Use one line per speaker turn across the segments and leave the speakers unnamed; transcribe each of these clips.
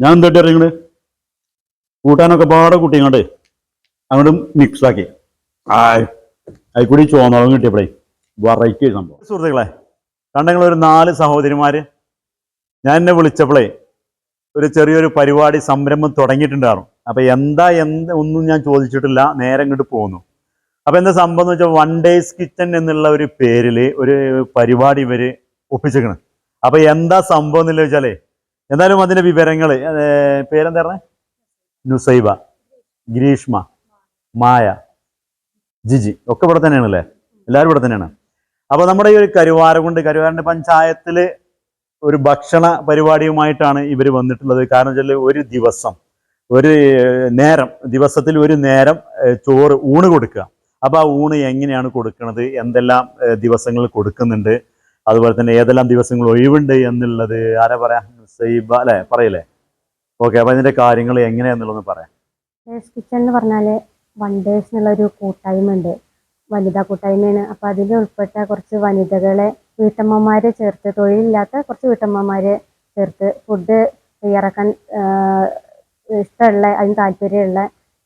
ഞാൻ എന്തായിട്ട് അറിയങ്ങൾ കൂട്ടാനൊക്കെ പാടെ കൂട്ടിങ്ങോട്ട് അങ്ങോട്ട് മിക്സ് ആക്കി. ആയ്. അതിൽ കൂടി ചോന്നളം കിട്ടിയപ്പോഴേ വെറൈറ്റി സംഭവം. സുഹൃത്തുക്കളെ കണ്ടെങ്കിൽ ഒരു നാല് സഹോദരിമാര് ഞാൻ എന്നെ വിളിച്ചപ്പോഴേ ഒരു ചെറിയൊരു പരിപാടി സംരംഭം തുടങ്ങിയിട്ടുണ്ടായിരുന്നു. അപ്പൊ എന്താ എന്ത് ഒന്നും ഞാൻ ചോദിച്ചിട്ടില്ല നേരെ ഇങ്ങോട്ട് പോകുന്നു അപ്പൊ എന്താ സംഭവം എന്ന് വെച്ചാൽ വൺ ഡേയ്സ് കിച്ചൺ എന്നുള്ള ഒരു പേരിൽ ഒരു പരിപാടി ഇവർ ഒപ്പിച്ചേക്കണ്. അപ്പൊ എന്താ സംഭവം എന്നില്ല വെച്ചാലേ എന്തായാലും അതിന്റെ വിവരങ്ങൾ പേരെന്താ നുസൈബ ഗ്രീഷ്മ മായ ജിജി ഒക്കെ ഇവിടെ തന്നെയാണല്ലേ? എല്ലാവരും ഇവിടെ തന്നെയാണ്. അപ്പോൾ നമ്മുടെ ഈ ഒരു കരുവാരകുണ്ട് കരുവാരന്റെ പഞ്ചായത്തിൽ ഒരു ഭക്ഷണ പരിപാടിയുമായിട്ടാണ് ഇവർ വന്നിട്ടുള്ളത്. കാരണം വെച്ചാൽ ഒരു ദിവസം ഒരു നേരം ദിവസത്തിൽ ഒരു നേരം ചോറ് ഊണ് കൊടുക്കുക. അപ്പോൾ ആ ഊണ് എങ്ങനെയാണ് കൊടുക്കുന്നത് എന്തെല്ലാം ദിവസങ്ങൾ കൊടുക്കുന്നുണ്ട് അതുപോലെ തന്നെ ഏതെല്ലാം ദിവസങ്ങൾ ഒഴിവുണ്ട് എന്നുള്ളത് ആരാ പറയാ? സൈബ അല്ലെ? പറയില്ലേ? ഓക്കെ അപ്പൊ അതിന്റെ കാര്യങ്ങൾ എങ്ങനെയാന്നുള്ളതൊന്ന് പറയാം.
എന്ന് പറഞ്ഞാൽ വണ്ടേഴ്സ് എന്നുള്ള ഒരു കൂട്ടായ്മ ഉണ്ട് വനിതാ കൂട്ടായ്മയാണ്. അപ്പൊ അതിൽ ഉൾപ്പെട്ട കുറച്ച് വനിതകളെ വീട്ടമ്മമാരെ ചേർത്ത് തൊഴിലില്ലാത്ത കുറച്ച് വീട്ടമ്മമാരെ ചേർത്ത് ഫുഡ് തയ്യാറാക്കാൻ ഇഷ്ടമുള്ള അതിന് താല്പര്യമുള്ള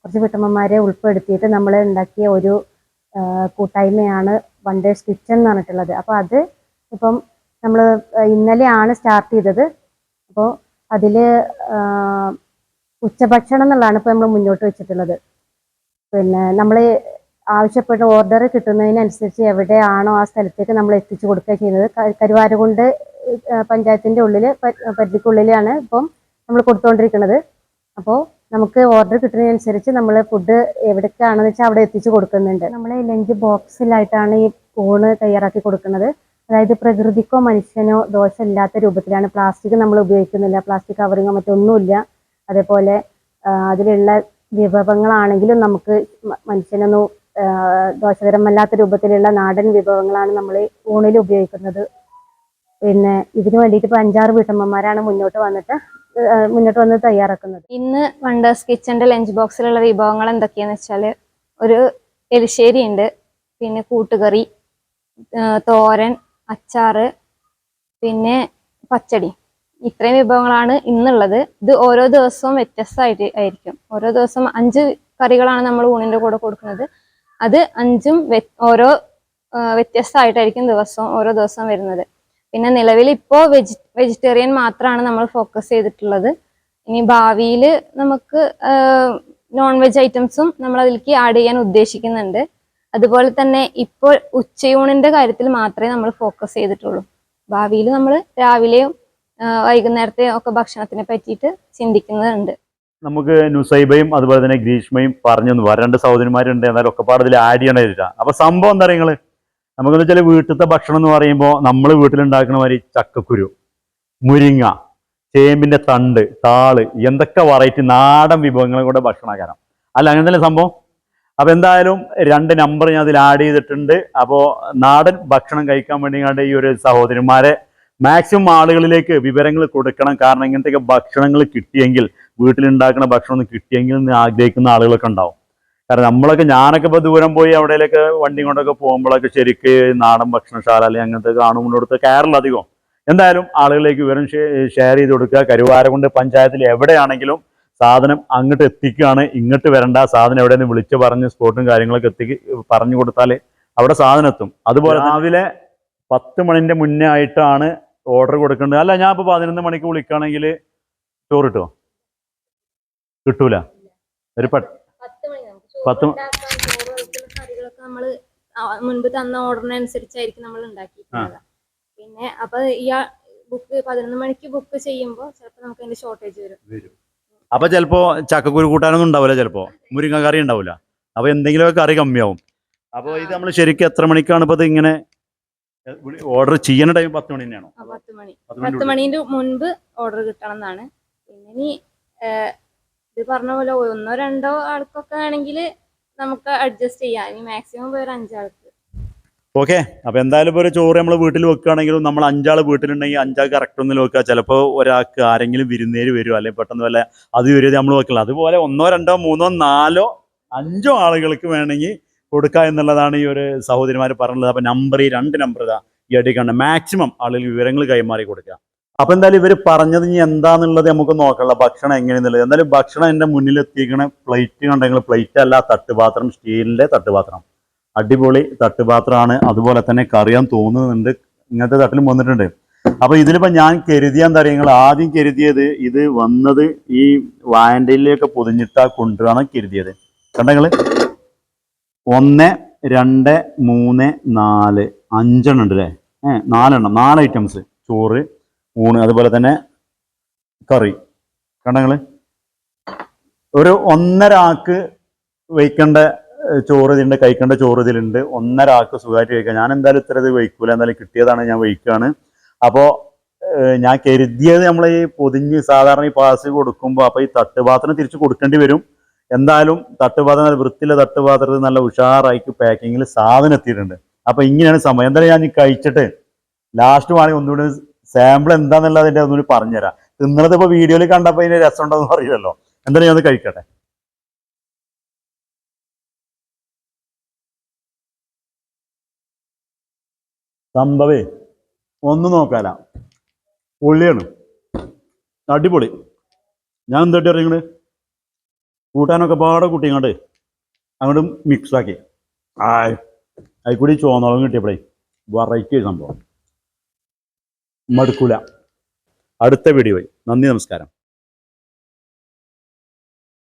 കുറച്ച് വീട്ടമ്മമാരെ ഉൾപ്പെടുത്തിയിട്ട് നമ്മൾ ഉണ്ടാക്കിയ ഒരു കൂട്ടായ്മയാണ് വണ്ടേഴ്സ് കിച്ചൺ എന്ന് പറഞ്ഞിട്ടുള്ളത്. അപ്പോൾ അത് ഇപ്പം നമ്മൾ ഇന്നലെയാണ് സ്റ്റാർട്ട് ചെയ്തത്. അപ്പോൾ അതിൽ ഉച്ചഭക്ഷണം എന്നുള്ളതാണ് ഇപ്പോൾ നമ്മൾ മുന്നോട്ട് വെച്ചിട്ടുള്ളത്. പിന്നെ നമ്മൾ ആവശ്യപ്പെട്ട ഓർഡർ കിട്ടുന്നതിനനുസരിച്ച് എവിടെയാണോ ആ സ്ഥലത്തേക്ക് നമ്മൾ എത്തിച്ചു കൊടുക്കുക ചെയ്യുന്നത്. കരുവാരകുണ്ട് ഏഹ് പഞ്ചായത്തിന്റെ ഉള്ളിൽ പരിധിക്കുള്ളിലാണ് ഇപ്പം നമ്മൾ കൊടുത്തുകൊണ്ടിരിക്കുന്നത് അപ്പോൾ നമുക്ക് ഓർഡർ കിട്ടുന്നതിനനുസരിച്ച് നമ്മൾ ഫുഡ് എവിടേക്കാണെന്ന് വെച്ചാൽ അവിടെ എത്തിച്ചു കൊടുക്കുന്നുണ്ട്. നമ്മൾ ലഞ്ച് ബോക്സിലായിട്ടാണ് ഈ ഊണ് തയ്യാറാക്കി കൊടുക്കുന്നത്. അതായത് പ്രകൃതിക്കോ മനുഷ്യനോ ദോഷമില്ലാത്ത രൂപത്തിലാണ് പ്ലാസ്റ്റിക് നമ്മൾ ഉപയോഗിക്കുന്നില്ല. പ്ലാസ്റ്റിക് കവറിങ്ങോ മറ്റൊന്നുമില്ല അതേപോലെ അതിലുള്ള വിഭവങ്ങളാണെങ്കിലും നമുക്ക് മനുഷ്യനൊന്നും ദോഷകരമല്ലാത്ത രൂപത്തിലുള്ള നാടൻ വിഭവങ്ങളാണ് നമ്മൾ ഊണിൽ ഉപയോഗിക്കുന്നത്. പിന്നെ ഇതിനു വേണ്ടിയിട്ട് ഇപ്പോൾ അഞ്ചാറ് വീട്ടമ്മമാരാണ് മുന്നോട്ട് വന്നിട്ട് മുന്നോട്ട് വന്ന് തയ്യാറാക്കുന്നത്.
ഇന്ന് വണ്ടേഴ്സ് കിച്ചന്റെ ലഞ്ച് ബോക്സിലുള്ള വിഭവങ്ങൾ എന്തൊക്കെയാന്ന് വെച്ചാൽ ഒരു എലിശ്ശേരി ഉണ്ട് പിന്നെ കൂട്ടുകറി തോരൻ അച്ചാറ് പിന്നെ പച്ചടി. ഇത്രയും വിഭവങ്ങളാണ് ഇന്നുള്ളത്. ഇത് ഓരോ ദിവസവും വ്യത്യസ്തമായിട്ട് ആയിരിക്കും. ഓരോ ദിവസം അഞ്ച് കറികളാണ് നമ്മൾ ഊണിന്റെ കൂടെ കൊടുക്കുന്നത്. അത് അഞ്ചും ഓരോ വ്യത്യസ്തമായിട്ടായിരിക്കും ദിവസവും ഓരോ ദിവസവും വരുന്നത്. പിന്നെ നിലവിൽ ഇപ്പോൾ വെജി വെജിറ്റേറിയൻ മാത്രമാണ് നമ്മൾ ഫോക്കസ് ചെയ്തിട്ടുള്ളത്. ഇനി ഭാവിയിൽ നമുക്ക് നോൺ വെജ് ഐറ്റംസും നമ്മൾ അതിലേക്ക് ആഡ് ചെയ്യാൻ ഉദ്ദേശിക്കുന്നുണ്ട്. അതുപോലെ തന്നെ ഇപ്പോൾ ഉച്ചയൂണിന്റെ കാര്യത്തിൽ മാത്രമേ നമ്മൾ ഫോക്കസ് ചെയ്തിട്ടുള്ളൂ. ഭാവിയിൽ നമ്മൾ രാവിലെയും വൈകുന്നേരത്തെ ഒക്കെ ഭക്ഷണത്തിനെ പറ്റിയിട്ട് ചിന്തിക്കുന്നതുണ്ട്
നമുക്ക് നുസൈബയും അതുപോലെ തന്നെ ഗ്രീഷ്മയും പറഞ്ഞു തന്നു രണ്ട് സഹോദരിമാരുണ്ട്. എന്നാലും ഒക്കെ ഇതിൽ ആഡ് ചെയ്യണ അപ്പൊ സംഭവം എന്താ പറയുക നമുക്കെന്ന് വെച്ചാൽ വീട്ടിലത്തെ ഭക്ഷണം എന്ന് പറയുമ്പോൾ നമ്മൾ വീട്ടിലുണ്ടാക്കുന്ന മാതിരി ചക്കക്കുരു മുരിങ്ങ ചേമ്പിന്റെ തണ്ട് താൾ എന്തൊക്കെ വെറൈറ്റി നാടൻ വിഭവങ്ങളും കൂടെ ഭക്ഷണക്കാരം അല്ല അങ്ങനെ തന്നെ സംഭവം? അപ്പൊ എന്തായാലും രണ്ട് നമ്പർ ഞാൻ അതിൽ ആഡ് ചെയ്തിട്ടുണ്ട്. അപ്പോൾ നാടൻ ഭക്ഷണം കഴിക്കാൻ വേണ്ടി കണ്ട് ഈ ഒരു സഹോദരന്മാരെ മാക്സിമം ആളുകളിലേക്ക് വിവരങ്ങൾ കൊടുക്കണം. കാരണം ഇങ്ങനത്തെയൊക്കെ ഭക്ഷണങ്ങൾ കിട്ടിയെങ്കിൽ വീട്ടിലുണ്ടാക്കുന്ന ഭക്ഷണം ഒന്ന് കിട്ടിയെങ്കിൽ എന്ന് ആഗ്രഹിക്കുന്ന ആളുകളൊക്കെ ഉണ്ടാവും. കാരണം നമ്മളൊക്കെ ഞാനൊക്കെ ഇപ്പോൾ ദൂരം പോയി അവിടെയൊക്കെ വണ്ടി കൊണ്ടൊക്കെ പോകുമ്പോഴൊക്കെ ശരിക്ക് നാടൻ ഭക്ഷണശാല അല്ലെങ്കിൽ അങ്ങനത്തെ കാണുമ്പോഴടുത്ത് കയറില്ല അധികം. എന്തായാലും ആളുകളിലേക്ക് വിവരം ഷെയർ ചെയ്ത് കൊടുക്കുക. കരുവാരകുണ്ട് പഞ്ചായത്തിൽ എവിടെയാണെങ്കിലും സാധനം അങ്ങോട്ട് എത്തിക്കുകയാണ്. ഇങ്ങോട്ട് വരണ്ട. സാധനം എവിടെ നിന്ന് വിളിച്ചു പറഞ്ഞ് സ്പോട്ടും കാര്യങ്ങളൊക്കെ എത്തി പറഞ്ഞു കൊടുത്താൽ അവിടെ സാധനം എത്തും. അതുപോലെ രാവിലെ പത്ത് മണിന്റെ മുന്നേ ആയിട്ടാണ് ഓർഡർ കൊടുക്കേണ്ടത്. അല്ല ഞാൻ ഇപ്പോൾ പതിനൊന്ന് മണിക്ക് വിളിക്കുകയാണെങ്കിൽ ചോറ് കിട്ടുമോ കിട്ടൂല. ഒരു പട്ട് പത്ത്
മുൻപ് തന്ന ഓർഡറിനനുസരിച്ചായിരിക്കും നമ്മൾ ഉണ്ടാക്കിയിട്ടുള്ളത്. പിന്നെ അപ്പൊ ഈ ബുക്ക് പതിനൊന്ന് മണിക്ക് ബുക്ക് ചെയ്യുമ്പോൾ ചിലപ്പോൾ നമുക്ക് അതിന്റെ ഷോർട്ടേജ് വരും.
അപ്പൊ ചിലപ്പോ ചക്കക്കുരു കൂട്ടാനൊന്നും ഉണ്ടാവില്ല ചിലപ്പോ. മുരിങ്ങ കറി ഉണ്ടാവില്ല അപ്പൊ എന്തെങ്കിലുമൊക്കെ കറി കമ്മിയാവും. അപ്പൊ ഇത് നമ്മൾ ശരിക്കും എത്ര മണിക്കാണ് ഇപ്പൊ ഇത് ഇങ്ങനെ ഓർഡർ ചെയ്യുന്ന ടൈം പത്ത് മണി തന്നെയാണോ?
പത്ത് മണി.
പത്ത് മണി
മുൻപ് ഓർഡർ കിട്ടണം എന്നാണ്. പിന്നെ ഇത് പറഞ്ഞ പോലെ ഒന്നോ രണ്ടോ ആൾക്കൊക്കെ ആണെങ്കിൽ നമുക്ക് അഡ്ജസ്റ്റ് ചെയ്യാം. ഇനി മാക്സിമം പോയി ഒരു അഞ്ചാൾക്ക്
ഓക്കെ അപ്പൊ എന്തായാലും ഇപ്പോൾ ഒരു ചോറ് നമ്മൾ വീട്ടിൽ വെക്കുകയാണെങ്കിലും നമ്മൾ അഞ്ചാൾ വീട്ടിലുണ്ടെങ്കിൽ അഞ്ചാൾ കറക്റ്റ് ഒന്നിൽ വെക്കുക. ചിലപ്പോൾ ഒരാൾക്ക് ആരെങ്കിലും വിരുന്നേര് വരും അല്ലെങ്കിൽ പെട്ടെന്ന് വല്ല അത് വരും നമ്മൾ വെക്കില്ല അതുപോലെ ഒന്നോ രണ്ടോ മൂന്നോ നാലോ അഞ്ചോ ആളുകൾക്ക് വേണമെങ്കിൽ കൊടുക്കുക എന്നുള്ളതാണ് ഈ ഒരു സഹോദരിമാർ പറഞ്ഞത് അപ്പൊ നമ്പർ ഈ രണ്ട് നമ്പർ ഇതാ ഈ അടി കണ്ട മാക്സിമം ആളുകൾ വിവരങ്ങൾ കൈമാറി കൊടുക്കുക. അപ്പൊ എന്തായാലും ഇവർ പറഞ്ഞത് ഇനി എന്താന്നുള്ളത് നമുക്ക് നോക്കാനുള്ള ഭക്ഷണം എങ്ങനെയെന്നുള്ളത്. എന്തായാലും ഭക്ഷണം എന്റെ മുന്നിൽ എത്തിക്കണ പ്ലേറ്റ് കണ്ടെങ്കിൽ പ്ലേറ്റ് അല്ല തട്ടുപാത്രം സ്റ്റീലിന്റെ തട്ടുപാത്രം. അടിപൊളി തട്ടുപാത്രമാണ്. അതുപോലെ തന്നെ കറിയാൻ തോന്നുന്നുണ്ട്. ഇങ്ങനത്തെ തട്ടിലും വന്നിട്ടുണ്ട്. അപ്പൊ ഇതിലിപ്പോ ഞാൻ കരുതിയ എന്താ നിങ്ങൾ ആദ്യം കരുതിയത് ഇത് വന്നത് ഈ വായന്റയിലൊക്കെ പൊതിഞ്ഞിട്ടാ കൊണ്ടുവരാണ് കരുതിയത്. കണ്ടങ്ങൾ ഒന്ന് രണ്ട് മൂന്ന് നാല് അഞ്ചെണ്ണം ഉണ്ട് അല്ലേ ഏഹ് നാലെണ്ണം. നാല് ഐറ്റംസ് ചോറ് ഊണ് അതുപോലെ തന്നെ കറി. കണ്ടങ്ങൾ ഒരു ഒന്നരാക്ക് വയ്ക്കേണ്ട ചോറ് ഇതിലുണ്ട് കഴിക്കേണ്ട ചോറ് ഇതിലുണ്ട് ഒന്നര ആൾക്ക് സുഖമായിട്ട് കഴിക്കാം. ഞാൻ എന്തായാലും ഇത്ര ഇത് വഹിക്കൂല എന്തായാലും കിട്ടിയതാണ് ഞാൻ വഹിക്കുകയാണ് അപ്പോൾ ഞാൻ കരുതിയത് നമ്മൾ ഈ പൊതിഞ്ഞ് സാധാരണ ഈ പാസ് കൊടുക്കുമ്പോൾ അപ്പോൾ ഈ തട്ടുപാത്രം തിരിച്ച് കൊടുക്കേണ്ടി വരും. എന്തായാലും തട്ടുപാത്രം നല്ല വൃത്തിയിലെ തട്ടുപാത്രത്തിൽ നല്ല ഉഷാറായിട്ട് പാക്കിങ്ങിൽ സാധനം എത്തിയിട്ടുണ്ട്. അപ്പൊ ഇങ്ങനെയാണ് സമയം. എന്തായാലും ഞാൻ കഴിച്ചിട്ട് ലാസ്റ്റ് വേണമെങ്കിൽ ഒന്നുകൂടി സാമ്പിൾ എന്താന്നുള്ളത് അതിന്റെ ഒന്നുകൂടി പറഞ്ഞുതരാം. തിന്നണത് ഇപ്പൊ വീഡിയോയിൽ കണ്ടപ്പോൾ അതിന്റെ രസം ഉണ്ടോന്ന് അറിയില്ലല്ലോ. എന്തായാലും ഞാൻ കഴിക്കട്ടെ. സംഭവേ ഒന്ന് നോക്കാല പൊള്ളിയാണ്. അടിപൊളി. ഞാൻ എന്തായിട്ട് അറിയങ്ങൾ കൂട്ടാനൊക്കെ പാടെ കൂട്ടിങ്ങോട്ട് അങ്ങോട്ട് മിക്സാക്കി ആ അതിൽ കൂടി ചോന്നോളം കിട്ടിയപ്പോഴേ വെറൈറ്റി സംഭവം. മടുക്കൂല. അടുത്ത വീഡിയോ നന്ദി നമസ്കാരം.